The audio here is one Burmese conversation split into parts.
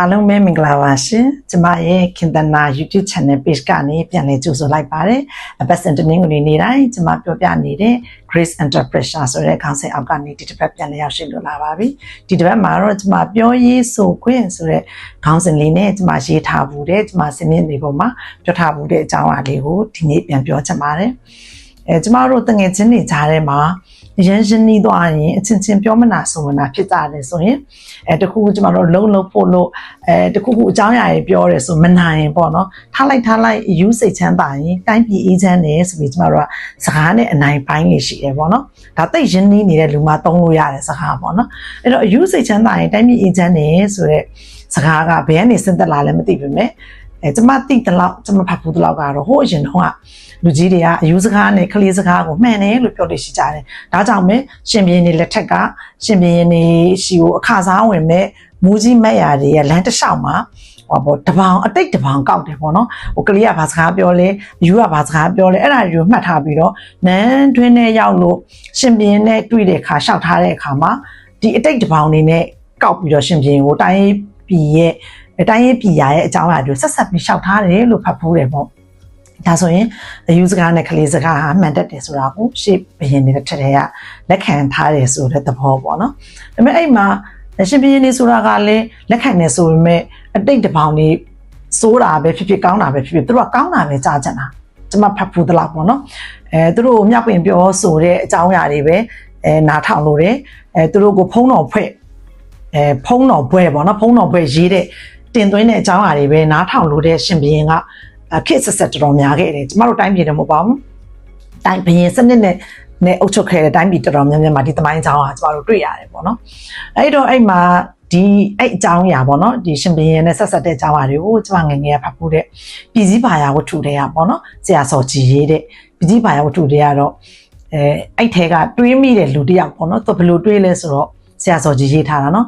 အားလုံးပဲမင်္ဂလာပါရှင်ကျမရဲ့ခင်တနာ YouTube channel page ကနေပြန်လည်ကြိုဆိုလိုက်ပါတယ်အပတ်စဉ်တနင်္ဂနွေနေ့တိုင်းကျမပြောပြနေတဲ့ Grace Under Pressure ဆိုတဲ့ခေါင်းစဉ်အောက်ကနေဒီတစ်ပတ်ပြန်လည်ရောက်ရှိလို့လာပါပြီဒီတစ်ပတ်မှာတော့ကျမပြောရေးဆိုခွင့်ဆိုတဲ့ခေါင်းစဉ်လေးနဲ့ကျမရေးထားဘူးတဲ့ကျမစင်မြင့်နေပုံမှာပြောထားဘူးတဲ့အကြောင်းအရာလေးကိုဒီနေ့ပြန်ပြောချင်ပါတယ်အဲကျမတို့တငယ်ချင်းတွေကြားထဲမှာ အရန်ရှင်းနေသွားရင်အချင်းချင်းပြောမနာဆိုမနာဖြစ်ကြတယ်ဆိုရင်အဲတခုခုကျမတို့လုံးလုံးဖို့လို့အဲတခုခုအကြောင်းအရာတွေပြောတယ်ဆိုမနိုင်ရင်ပေါ့နော်ထားလိုက်ထားလိုက်ယူစိတ်ချမ်းသာရင်တိုင်းပြည်အေးချမ်းတယ်ဆိုပြီးကျမတို့ကစကားနဲ့အနိုင်ပိုင်းလေးရှိတယ်ပေါ့နော်ဒါသိရင်းနှီးနေတဲ့လူမှသုံးလို့ရတဲ့စကားပေါ့နော်အဲ့တော့ယူစိတ်ချမ်းသာရင်တိုင်းပြည်အေးချမ်းတယ်ဆိုတဲ့စကားကဘယ်ကနေစဉ်သက်လာလဲမသိပါနဲ့အဲကျမသိတဲ့လောက်ကျမဖတ်ဘူးတဲ့လောက်ကတော့ဟိုအရင်တော့က လူကြီးတွေကအယူစကားနဲ့ကလေးစကားကိုမှန်တယ်လို့ပြောလို့ရှိကြတယ်။ဒါကြောင့်ပဲရှင်ဘီရင်တွေလက်ထက်ကရှင်ဘီရင်တွေရှိကိုအခါစားဝင်မဲ့မူကြီးမက်ရာတွေရဲ့လမ်းတစ်လျှောက်မှာဟောပေါ့တပောင်အတိတ်တပောင်ကောက်တယ်ပေါ့နော်။ဟိုကလေးကဘာစကားပြောလဲယူကဘာစကားပြောလဲအဲ့ဒါတွေကိုမှတ်ထားပြီးတော့နန်းတွင်းနဲ့ရောက်လို့ရှင်ဘီရင်နဲ့တွေ့တဲ့အခါရှောက်ထားတဲ့အခါမှာဒီအတိတ်တပောင်တွေနဲ့ကောက်ပြီးတော့ရှင်ဘီရင်ကိုတိုင်းပြည်ရဲ့တိုင်းရေးပြည်ရရဲ့အကြောင်းအရာတွေဆက်ဆက်ပြီးရှောက်ထားတယ်လို့ဖတ်ဖို့တယ်ပေါ့ ဒါဆိုရင်အယူစကားနဲ့ကလေးစကားဟာမှန်တတ်တယ်ဆိုတာကိုရှေ့ဘရင်နေတဲ့ထက်ထဲကလက်ခံထားတယ်ဆိုတဲ့သဘောပေါ့နော်ဒါပေမဲ့အဲ့မှာရှင်ဘရင်နေဆိုတာကလည်းလက်ခံနေဆိုပေမဲ့အတိတ်တပေါင်းနေစိုးတာပဲဖြစ်ဖြစ်ကောင်းတာပဲဖြစ်ဖြစ်သူတို့ကကောင်းတာပဲကြားကြတာကျွန်မဖတ်ဖို့တလားပေါ့နော်အဲသူတို့မြောက်ပင်ပြောဆိုတဲ့အကြောင်းအရာတွေပဲအဲနားထောင်လို့တယ်အဲသူတို့ကိုဖုံးတော်ဖွဲ့အဲဖုံးတော်ဘွဲပေါ့နော်ဖုံးတော်ဘွဲရေးတဲ့တင်သွင်းတဲ့အကြောင်းအရာတွေပဲနားထောင်လို့တဲ့ရှင်ဘရင်က ခစ်ဆက်ဆက်တော်တော်များခဲ့တယ်ကျမတို့တိုင်းပြည်တယ်မဟုတ်ပါဘူးတိုင်းဘရင်စနစ်နဲ့နဲ့အုပ်ချုပ်ခဲ့တဲ့တိုင်းပြည်တော်တော်များများမှာဒီသမိုင်းအကြောင်းကကျမတို့တွေ့ရတယ်ပေါ့နော်အဲ့တော့အဲ့မှာဒီအဲ့အကြောင်းအရာပေါ့နော်ဒီရှင်ဘရင်နဲ့ဆက်ဆက်တဲ့အကြောင်းအရာတွေကိုကျမငယ်ငယ်ကဖတ်ဖို့တဲ့ပြည်စည်းပါရာဝတ္ထုတွေကပေါ့နော်ဆရာစော်ကြည်ရေးတဲ့ပြည်စည်းပါရာဝတ္ထုတွေကတော့အဲအဲ့ထဲကတွေးမိတဲ့လူတစ်ယောက်ပေါ့နော်သူဘယ်လိုတွေးလဲဆိုတော့ဆရာစော်ကြည်ရေးထားတာနော်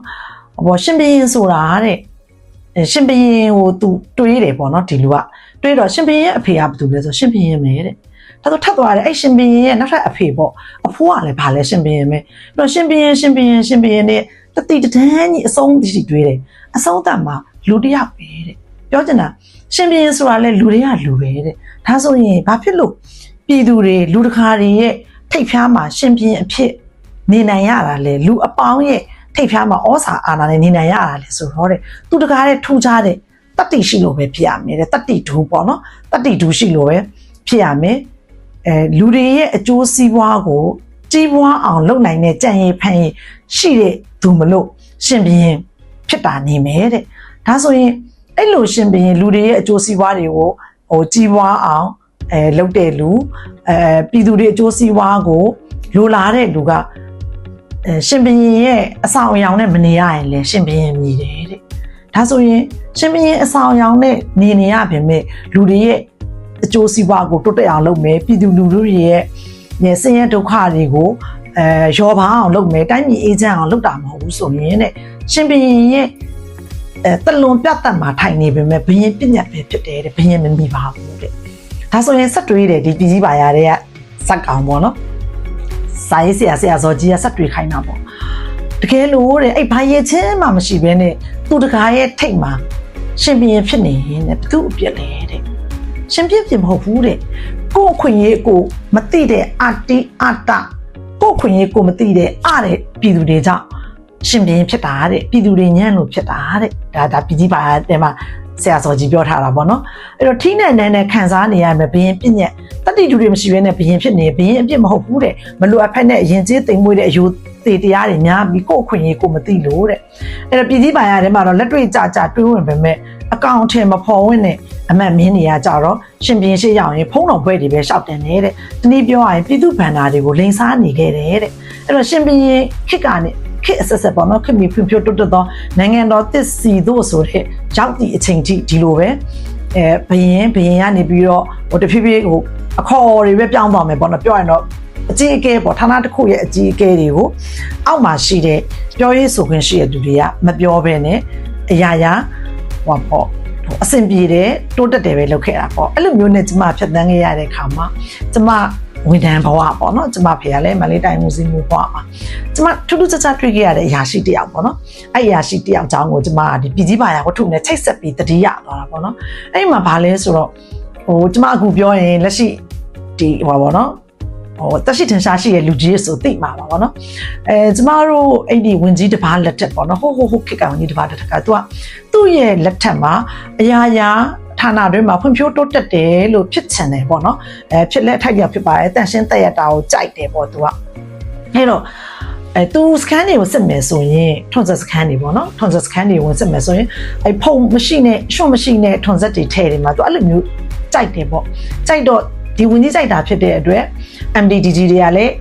ဟောရှင်ဘရင်ဆိုတာတဲ့ရှင်ဘရင်ကိုသူတွေးတယ်ပေါ့နော်ဒီလူက တွေးတော့ရှင်ဘရင်ရဲ့အဖေကဘာတူလဲဆိုရှင်ဘရင်မဲတဲ့ဒါဆိုထပ်သွားတယ်အဲ့ရှင်ဘရင်ရဲ့နောက်ထပ်အဖေပေါ့အဖိုးကလည်းဗာလဲရှင်ဘရင်မဲပြီးတော့ရှင်ဘရင်ရှင်ဘရင်ရှင်ဘရင်နဲ့တတိတန်းကြီးအဆုံးတရှိတွေးတယ်အဆုံးတတ်မှာလူတစ်ယောက်ပဲတဲ့ပြောချင်တာရှင်ဘရင်ဆိုတာလဲလူတွေကလူပဲတဲ့ဒါဆိုရင်ဘာဖြစ်လို့ပြည်သူတွေလူတကာတွေရဲ့ထိတ်ဖျားမှာရှင်ဘရင်အဖြစ်နေနိုင်ရတာလဲလူအပေါင်းရဲ့ထိတ်ဖျားမှာဩစာအာဏာနဲ့နေနိုင်ရတာလဲဆိုတော့တဲ့သူတကားတဲ့ထူးခြားတဲ့ တတ္တိရှိလို့ပဲဖြစ်ရမယ်တဲ့တတ္တိဒူပေါ့နော်တတ္တိဒူရှိလို့ပဲဖြစ်ရမယ်အဲလူတွေရဲ့အကျိုးစီးပွားကိုကြီးပွားအောင်လုပ်နိုင်တဲ့ကြံရည်ဖန်ရည်ရှိတဲ့သူမလို့ရှင်ဘရင်ဖြစ်တာနေမယ်တဲ့ဒါဆိုရင်အဲ့လိုရှင်ဘရင်လူတွေရဲ့အကျိုးစီးပွားတွေကိုဟိုကြီးပွားအောင်အဲလုပ်တဲ့လူအဲပြည်သူတွေအကျိုးစီးပွားကိုလိုလားတဲ့လူကအဲရှင်ဘရင်ရဲ့အဆောင်အယောင်နဲ့မနေရရင်လည်းရှင်ဘရင်မြည်တယ်တဲ့ ဒါဆိုရင်ရှင်ဘရင်အဆောင်အယောင်နဲ့နေနေရပြင်မဲ့လူတွေရဲ့အကျိုးစီးပွားကိုတိုးတက်အောင်လုပ်မယ်ပြည်သူလူထုတွေရဲ့ရဲ့ဆင်းရဲဒုက္ခတွေကိုအဲရောပါအောင်လုပ်မယ်တိုင်းပြည်အေးချမ်းအောင်လုပ်တာမဟုတ်ဘူးဆိုရင်တဲ့ရှင်ဘရင်ရဲ့အဲတလွန်ပြတ်တက်မှာထိုင်နေပေမဲ့ဘရင်ပြညတ်ပဲဖြစ်တယ်တဲ့ဘရင်မမိပါဘူးတဲ့ဒါဆိုရင်ဆက်တွေးတယ်ဒီပြည်ကြီးပါရတဲ့ကစက်ကောင်ပေါ့နော်စာရေးဆရာဆရာဇော်ကြီးကဆက်တွေးခိုင်းတာပေါ့ တကယ်လို့တဲ့အဲ့ဘာရဲ့ချင်းမှမရှိဘဲနဲ့သူတကားရဲ့ထိတ်မှာရှင်ဘရင်ဖြစ်နေရင်တဲ့ဘသူအပြစ်လဲတဲ့ရှင်ပြစ်ပြစ်မဟုတ်ဘူးတဲ့ကို့အခွင့်ရေးကိုမသိတဲ့အတိအတကို့အခွင့်ရေးကိုမသိတဲ့အတဲ့ပြည်သူတွေကြောင့်ရှင်ဘရင်ဖြစ်တာတဲ့ပြည်သူတွေညံ့လို့ဖြစ်တာတဲ့ဒါဒါပြည်ကြီးပါတဲ့မှာ ဆရာစော်ကြီးပြောထားတာပေါ့နော်အဲ့တော့ထိနဲ့နန်းနဲ့ခံစားနေရမယ်ဘရင်ပြည့်ညက်တတိတူတွေမရှိဘဲနဲ့ဘရင်ဖြစ်နေဘရင်အပြစ်မဟုတ်ဘူးတဲ့မလိုအပ်ဖက်နဲ့ရင်ကျေးတိမ်မွေးတဲ့အယူတေတရားတွေများပြီးကိုယ့်အခွင့်အရေးကိုမသိလို့တဲ့အဲ့တော့ပြည်စည်းပါရထဲမှာတော့လက်တွေ့ကြကြတွင်းဝင်ပေမဲ့အကောင့်ထဲမဖော်ဝင်နဲ့အမတ်မင်းတွေကကြတော့ရှင်ပြင်းရှိရောက်ရင်ဖုံးတော်ဘွဲတွေပဲရှောက်တင်နေတဲ့တနည်းပြောရရင်ပြည်သူဗန္ဒာတွေကိုလိန်စားနေခဲ့တယ်တဲ့အဲ့တော့ရှင်ပြင်းခစ်ကနေ ခစ်အဆက်ဆက်ပေါ့နော်ခစ်မီဖွံ့ဖြိုးတိုးတက်သောနိုင်ငံတော်တစ်စီတို့ဆိုတဲ့ရောက်ဒီအချိန်ထိဒီလိုပဲအဲဘယင်ဘယင်ကနေပြီးတော့ဟိုတဖြည်းဖြည်းဟိုအခေါ်တွေပဲပြောင်းသွားမယ်ပေါ့နော်ပြောရင်တော့အကြီးအကဲပေါ့ဌာနတစ်ခုရဲ့အကြီးအကဲတွေကိုအောက်မှာရှိတဲ့ပြောရေးဆိုခွင့်ရှိတဲ့သူတွေကမပြောဘဲနဲ့အရာရာဟောပေါ့အဆင်ပြေတယ်တိုးတက်တယ်ပဲလုပ်ခဲ့တာပေါ့အဲ့လိုမျိုးနဲ့ကျမဖြတ်သန်းခဲ့ရတဲ့ခါမှာကျမ ဝန်ထမ်းဘဝပေါ့နော်ကျမဖေကလည်းမလေးတိုင်းမှုစီမှုဘဝမှာကျမထူးထူးခြားခြားတွေ့ခဲ့ရတဲ့အရာရှိတစ်ယောက်ပေါ့နော်အဲ့အရာရှိတစ်ယောက်အကြောင်းကိုကျမဒီပြည်ကြီးပါရဝတ္ထုနဲ့ချိတ်ဆက်ပြီးတတိယသွားတာပေါ့နော်အဲ့ဒီမှာဘာလဲဆိုတော့ဟိုကျမအခုပြောရင်လက်ရှိဒီဟိုပါပေါ့နော်ဟိုတက်ရှိထင်ရှားရှိရဲ့လူကြီးဆိုသိမှာပါဗောနော်အဲကျမတို့အဲ့ဒီဝင်ကြီးတစ်ပါးလက်ထက်ပေါ့နော်ဟိုဟိုဟိုခေတ်ကဝင်ကြီးတစ်ပါးလက်ထက်ကသူကသူ့ရဲ့လက်ထက်မှာအရာရာ ဌာနတွင်းမှာဖွံ့ဖြိုးတိုးတက်တယ်လို့ဖြစ်ချင်တယ်ပေါ့နော်အဲဖြစ်လက်ထိုက်ရဖြစ်ပါတယ်တန်ရှင်းတက်ရတာကိုကြိုက်တယ်ပေါ့သူကအဲ့တော့အဲသူစကန်တွေကိုစစ်မယ်ဆိုရင်ထွန်ဆက်စကန်တွေပေါ့နော်ထွန်ဆက်စကန်တွေဝင်စစ်မယ်ဆိုရင်အဲဖုံမရှိနဲ့ရှွန့်မရှိနဲ့ထွန်ဆက်တွေထည့်တယ်မှာသူအဲ့လိုမျိုးကြိုက်တယ်ပေါ့ကြိုက်တော့ဒီဝင်ကြီးကြိုက်တာဖြစ်တဲ့အတွက် MDDG တွေကလည်း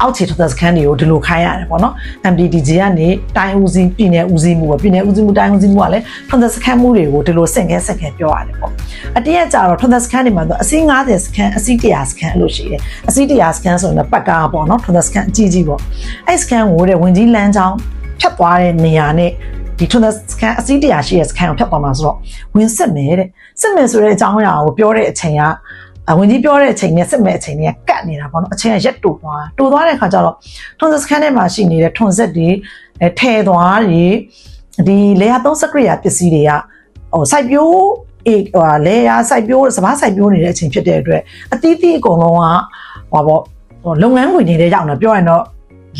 အောက်ခြေထွက်စခန်းတွေကိုဒီလိုခိုင်းရတယ်ပေါ့နော် MDDG ကနေတိုင်းဦးစီးပြည်နယ်ဦးစီးမှုပေါ့ပြည်နယ်ဦးစီးမှုတိုင်းဦးစီးမှုကလည်းထွက်စခန်းမှုတွေကိုဒီလိုစင်ခဲစင်ခဲပြောရတယ်ပေါ့အတရက်ကြတော့ထွက်စခန်းတွေမှာတော့အစီး90စခန်းအစီး100စခန်းအဲ့လိုရှိတယ်အစီး100စခန်းဆိုရင်ပတ်ကားပေါ့နော်ထွက်စခန်းအကြီးကြီးပေါ့အဲ့စခန်းကိုတဲ့ဝင်ကြီးလမ်းကြောင်းဖြတ်သွားတဲ့နေရာနဲ့ဒီထွန်းသက်စကန်အစီးတရားရှိတဲ့စကန်ကိုဖြတ်သွားမှာဆိုတော့ဝင်စစ်မယ်တဲ့စစ်မယ်ဆိုတဲ့အကြောင်းအရာကိုပြောတဲ့အချိန်ကအ ဝင်ကြီးပြောတဲ့အချိန်နဲ့စစ်မဲ့အချိန်တွေကကတ်နေတာပေါ့နော်အချိန်ကရက်တူသွားတူသွားတဲ့ခါကျတော့ထွန်ဆက်စကန်ထဲမှာရှိနေတဲ့ထွန်ဆက်တွေအဲထဲသွားတွေဒီလေယာသုံးစကရိယာပစ္စည်းတွေကဟိုစိုက်ပျိုးအေးဟိုလေယာစိုက်ပျိုးစဘာစိုက်ပျိုးနေတဲ့အချိန်ဖြစ်တဲ့အတွက်အသီးသီးအကုန်လုံးကဟောပေါ့ဟိုလုပ်ငန်းဝင်နေတဲ့ရောက်နေပြောရင်တော့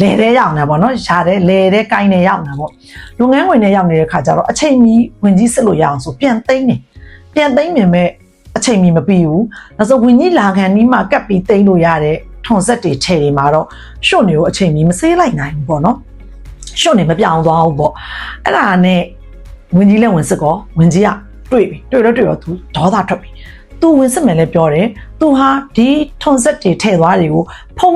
လဲတဲ့ရောက်နေပါတော့ရှားတဲ့လဲတဲ့ကိုင်းတဲ့ရောက်နေပေါ့လုပ်ငန်းဝင်တဲ့ရောက်နေတဲ့ခါကျတော့အချိန်ကြီးဝင်ကြီးစစ်လို့ရအောင်ဆိုပြန်သိမ့်နေပြန်သိမ့်မြင်မဲ့ အချိန်မီမပြီးဘူး။ဒါဆိုဝင်းကြီးလာခံနီးမှကပ်ပြီးတိမ့်လို့ရတဲ့ထွန်ဆက်တွေထဲတွေမှာတော့ရှွတ်နေကိုအချိန်မီမဆေးလိုက်နိုင်ဘူးပေါ့နော်။ရှွတ်နေမပြောင်းသွားဘူးပေါ့။အဲ့ဒါနဲ့ဝင်းကြီးလည်းဝင်စစ်ကောဝင်းကြီးကတွေ့ပြီတွေ့တော့တွေ့တော့သူဒေါသထွက်ပြီ။ तू ဝင်စစ်မယ်လည်းပြောတယ်။ तू ဟာဒီထွန်ဆက်တွေထဲသွားတွေကိုဖုံ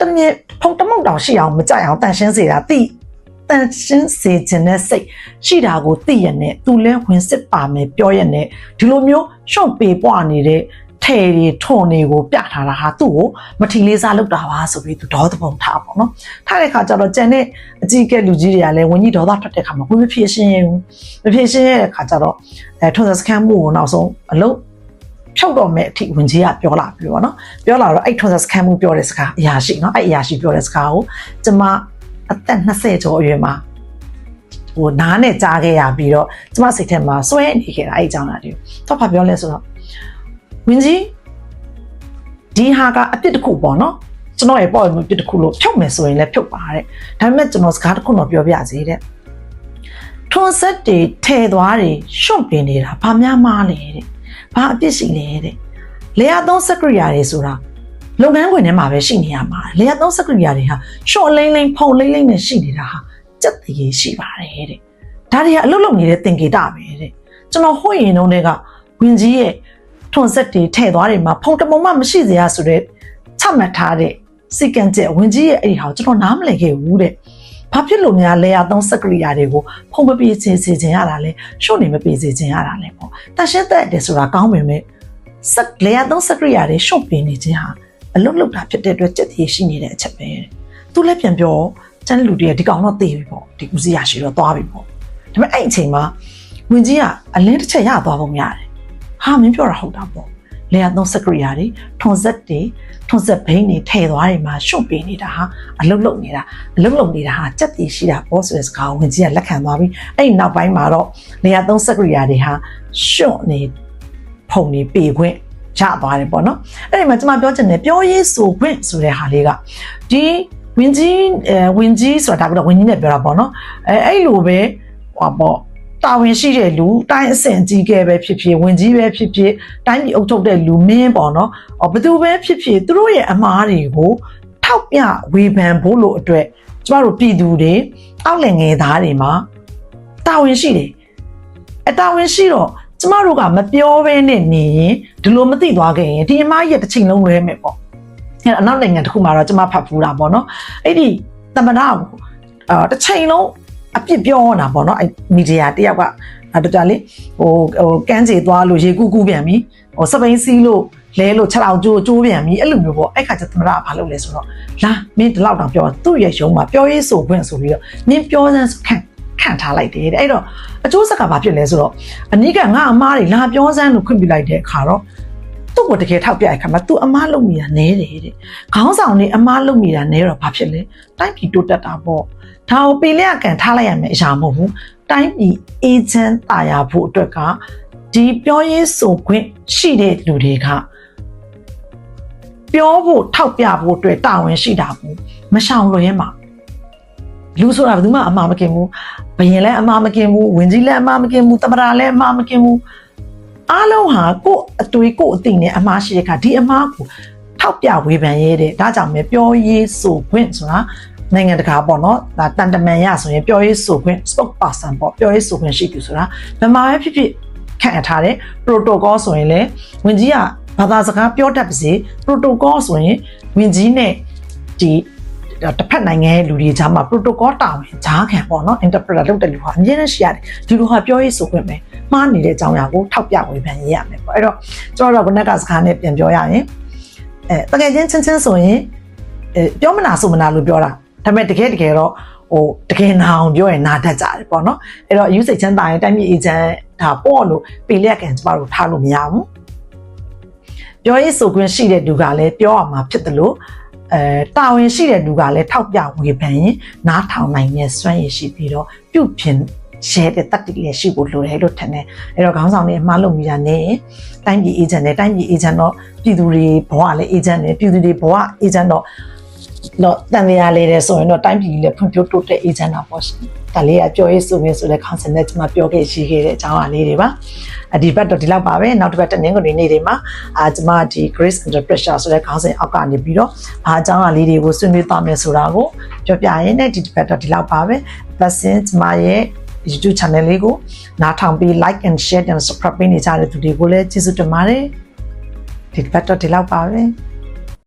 တမြက်ဖုံတမုတ်တောင်ရှိအောင်မကြိုက်အောင်တန်ရှင်းစေတာတိတ န်ရှင်းစေခြင်းနဲ့စိတ်ရှိတာကိုသိရနဲ့သူလဲဝင်စစ်ပါမယ်ပြောရနဲ့ဒီလိုမျိုးရှုံပေပွားနေတဲ့ထဲတွေထွန်တွေကိုပြထားတာဟာသူ့ကိုမထီလေးစားလုပ်တာပါဆိုပြီးသူဒေါသပုံထားပေါ့နော်ထားတဲ့ခါကျတော့ကျန်တဲ့အကြီးကဲလူကြီးတွေကလည်းဝင်းကြီးဒေါသထွက်တဲ့ခါမှာဝင်မဖြေရှင်းရဘူးမဖြေရှင်းရတဲ့ခါကျတော့အဲထွန်စကန်မှုကိုနောက်ဆုံးအလုံးဖြုတ်တော့မဲ့အထိဝင်ကြီးကပြောလာပြီပေါ့နော်ပြောလာတော့အဲ့ထွန်စကန်မှုပြောတဲ့စကားအရာရှိနော်အဲ့အရာရှိပြောတဲ့စကားကိုကျမ အသက်20ကျော်အရွယ်မှာဟိုနားနဲ့ကြားခဲ့ရပြီးတော့ကျမစိတ်ထဲမှာစွဲနေခဲ့တာအဲ့အကြောင်းလားဒီတော့ဘာပြောလဲဆိုတော့ဝင်းကြီးဒီဟာကအပြစ်တစ်ခုပေါ့နော်ကျွန်တော်ရဲ့ပေါ့အပြစ်တစ်ခုလို့ဖြုတ်မယ်ဆိုရင်လည်းဖြုတ်ပါတဲ့ဒါပေမဲ့ကျွန်တော်စကားတစ်ခုတော့ပြောပြစီတဲ့ထွန်ဆက်တွေထဲသွားတွေရှုံ့ပင်နေတာဘာများမားလဲတဲ့ဘာအပြစ်ရှိလဲတဲ့လေယာသုံးစကရိယာတွေဆိုတာ လုပ်ငန်းခွင်ထဲမှာပဲရှိနေရမှာလေယာသုံးစကရိယာတွေဟာရှော့လိမ့်လိမ့်ဖုံလိမ့်လိမ့်နဲ့ရှိနေတာဟာစက်တရေရှိပါတယ်တဲ့ဒါတွေကအလုပ်လုပ်နေတဲ့သင်္ကေတပဲတဲ့ကျွန်တော်ဟိုရင်တုန်းကဝင်ကြီးရဲ့ထွန်ဆက်တွေထဲ့သွားတယ်မှာဖုံတမုံမှမရှိစေရဆိုတဲ့ချမှတ်ထားတဲ့စီကံချက်ဝင်ကြီးရဲ့အဲ့ဒီဟာကိုကျွန်တော်နားမလည်ခဲ့ဘူးတဲ့ဘာဖြစ်လို့များလဲရသုံးစကရိယာတွေကိုဖုံမပြေစေစေခြင်းရတာလဲရှုပ်နေမပြေစေခြင်းရတာလဲပေါ့တန်ရှင်းသက်တယ်ဆိုတာကောင်းပေမဲ့စက်လေရသုံးစကရိယာတွေရှုပ်ပြနေခြင်းဟာ အလုတ်လုတ်တာဖြစ်တဲ့အတွက်စက်တည်ရှိနေတဲ့အချက်ပဲသူလည်းပြန်ပြောကျန်တဲ့လူတွေကဒီကောင်တော့သိပြီပေါ့ဒီဦးစီးရရှိတော့သွားပြီပေါ့ဒါပေမဲ့အဲ့အချိန်မှာဝင်ကြီးကအလင်းတစ်ချက်ရသွားပုံရတယ်ဟာမင်းပြောတာဟုတ်တာပေါ့လေယာသုံးစကရိယာတွေထွန်ဆက်တွေထွန်ဆက်ဘိန်းတွေထည့်သွားတွေမှာရှုပ်ပေးနေတာဟာအလုတ်လုတ်နေတာအလုတ်လုတ်နေတာဟာစက်တည်ရှိတာပေါ့ဆိုတဲ့စကားကိုဝင်ကြီးကလက်ခံသွားပြီးအဲ့ဒီနောက်ပိုင်းမှာတော့လေယာသုံးစကရိယာတွေဟာရှုပ်နေဖုန်နေပေခွင့် ရသွားတယ်ပေါ့နော်အဲ့ဒီမှာကျွန်မပြောချင်တယ်ပြောရေးဆိုခွင့်ဆိုတဲ့ဟာလေးကဒီဝင်းကြီးအဲဝင်းကြီးဆိုတာဒါကတော့ဝင်းကြီးနဲ့ပြောတာပေါ့နော်အဲအဲ့လိုပဲဟောပေါ့တာဝန်ရှိတဲ့လူတိုင်းအဆင့်ကြီးကဲပဲဖြစ်ဖြစ်ဝင်ကြီးပဲဖြစ်ဖြစ်တိုင်းပြည်အုပ်ချုပ်တဲ့လူမင်းပေါ့နော်။အော်ဘယ်သူပဲဖြစ်ဖြစ်သူတို့ရဲ့အမားတွေကိုထောက်ပြဝေဖန်ဖို့လို့အတွက်ကျမတို့ပြည်သူတွေအောက်လည်ငယ်သားတွေမှာတာဝန်ရှိတယ်။အတာဝန်ရှိတော့ ကျမတို့ကမပြောဘဲနဲ့နေရင်ဒီလိုမသိသွားခဲ့ရင်ဒီအမားရဲ့တစ်ချိန်လုံးလွဲမယ်ပေါ့။အဲအနောက်နိုင်ငံတစ်ခုမှာတော့ကျမဖတ်ဖူးတာပေါ့နော်။အဲ့ဒီသမဏကိုအာတစ်ချိန်လုံးအပြစ်ပြောတာပေါ့နော်အဲမီဒီယာတယောက်ကတော်တော်လေးဟိုဟိုကန်းကြေသွားလို့ရေကူးကူးပြန်ပြီဟိုစပိန်စီးလို့လဲလို့6လောက်ကျိုးကျိုးပြန်ပြီအဲ့လိုမျိုးပေါ့အဲ့ခါကျသမရကဘာလုပ်လဲဆိုတော့လာမင်းဒီလောက်တောင်ပြောသူ့ရဲ့ရုံးမှာပြောရေးဆိုခွင့်ဆိုပြီးတော့မင်းပြောစမ်းခံ ခံထားလိုက်တယ်တဲ့အဲ့တော့အကျိုးဆက်ကဘာဖြစ်လဲဆိုတော့အနိကငါအမားတွေလာပြောစမ်းလို့ခွင့်ပြုလိုက်တဲ့အခါတော့သူ့ကိုတကယ်ထောက်ပြရခါမှာ तू အမားလုပ်မိတာနဲတယ်တဲ့ခေါင်းဆောင်နေအမားလုပ်မိတာနဲတော့ဘာဖြစ်လဲတိုင်းပြည်တိုးတက်တာပေါ့ဒါကိုပေလျကန်ထားလိုက်ရမယ်အရာမဟုတ်ဘူးတိုင်းပြည်အေဂျင့်တာယာဖို့အတွက်ကဒီပြောရေးဆိုခွင့်ရှိတဲ့လူတွေကပြောဖို့ထောက်ပြဖို့အတွက်တာဝန်ရှိတာဘူးမရှောင်လွှဲမှာလူဆိုတာဘယ်သူမှအမှားမကင်ဘူး ဘယင်လည်းအမှားမကင်ဘူးဝင်ကြီးလည်းအမှားမကင်ဘူးတမရာလည်းအမှားမကင်ဘူးအားလုံးဟာကိုယ့်အတွေ့ကိုယ့်အသိနဲ့အမှားရှိတဲ့အခါဒီအမှားကိုထောက်ပြဝေဖန်ရဲတဲ့ဒါကြောင့်ပဲပြောရေးဆိုခွင့်ဆိုတာနိုင်ငံတကာပေါ့နော်ဒါတန်တမန်ရဆိုရင်ပြောရေးဆိုခွင့် spokesperson ပေါ့ပြောရေးဆိုခွင့်ရှိသူဆိုတာဘယ်မှာပဲဖြစ်ဖြစ်ခန့်အပ်ထားတဲ့ protocol ဆိုရင်လေဝင်ကြီးကဘာသာစကားပြောတတ်ပါစေ protocol ဆိုရင်ဝင်ကြီးနဲ့ဒီ တစ်ဖက်နိုင်ငံရဲ့လူတွေကြားမှာ protocol တာဝန်ဂျားခံပေါ့နော် interpreter လုပ်တဲ့လူဟာအမြဲတမ်းရှိရတယ်ဒီလူဟာပြောရေးဆိုခွင့်ပဲမှားနေတဲ့အကြောင်းအရာကိုထောက်ပြဝေဖန်ရေးရမယ်ပေါ့အဲ့တော့ကျွန်တော်တို့ကဘုနက်ကစကားနဲ့ပြန်ပြောရရင်အဲတကယ်ချင်းချင်းချင်းဆိုရင်အဲပြောမနာဆိုမနာလို့ပြောတာဒါပေမဲ့တကယ်တကယ်တော့ဟိုတကယ်နာအောင်ပြောရင်နာတတ်ကြတယ်ပေါ့နော်အဲ့တော့ယူစိတ်ချမ်းသာရင်တိုင်းပြည်အေဂျင့်ဒါပေါ့လို့ပေလျက်ကန်ကျမတို့ထားလို့မရဘူးပြောရေးဆိုခွင့်ရှိတဲ့လူကလည်းပြောရမှာဖြစ်တယ်လို့ အဲတာဝန်ရှိတဲ့လူကလည်းထောက်ပြဝေဖန်ရင်နားထောင်နိုင်တဲ့စွမ်းရည်ရှိပြီးတော့ပြုပြင်ရှဲတဲ့တတ်တလည်းရှိဖို့လိုတယ်လို့ထင်တယ်အဲ့တော့ခေါင်းဆောင်တွေအမှားလုပ်မိတာနဲ့တိုင်းပြည်အေဂျင့်နဲ့တိုင်းပြည်အေဂျင့်တော့ပြည်သူတွေဘဝလည်းအေဂျင့်နဲ့ပြည်သူတွေဘဝအေဂျင့်တော့တော့တန်တရားလေးတယ်ဆိုရင်တော့တိုင်းပြည်လည်းဖွံ့ဖြိုးတိုးတက်အေဂျင့်တာပေါ့ရှင် ဒါလေးကပြောရေးဆိုရင်းဆိုတဲ့ concept နဲ့ကျွန်မပြောခဲ့ရှိခဲ့တဲ့အကြောင်းအရာလေးတွေပါအဒီဘက်တော့ဒီလောက်ပါပဲနောက်တစ်ပတ်တနင်္ဂနွေနေ့တွေမှာအာကျွန်မဒီ Grace Under Pressure ဆိုတဲ့ခေါင်းစဉ်အောက်ကနေပြီးတော့ဘာအကြောင်းအရာလေးတွေကိုဆွေးနွေးသွားမယ်ဆိုတာကိုပြောပြရင်းနဲ့ဒီတစ်ပတ်တော့ဒီလောက်ပါပဲပတ်စင်ကျွန်မရဲ့ YouTube channel လေးကိုနားထောင်ပြီး like and share and subscribe ပေးနေကြတဲ့သူတွေကိုလည်းကျေးဇူးတင်ပါတယ်ဒီတစ်ပတ်တော့ဒီလောက်ပါပဲ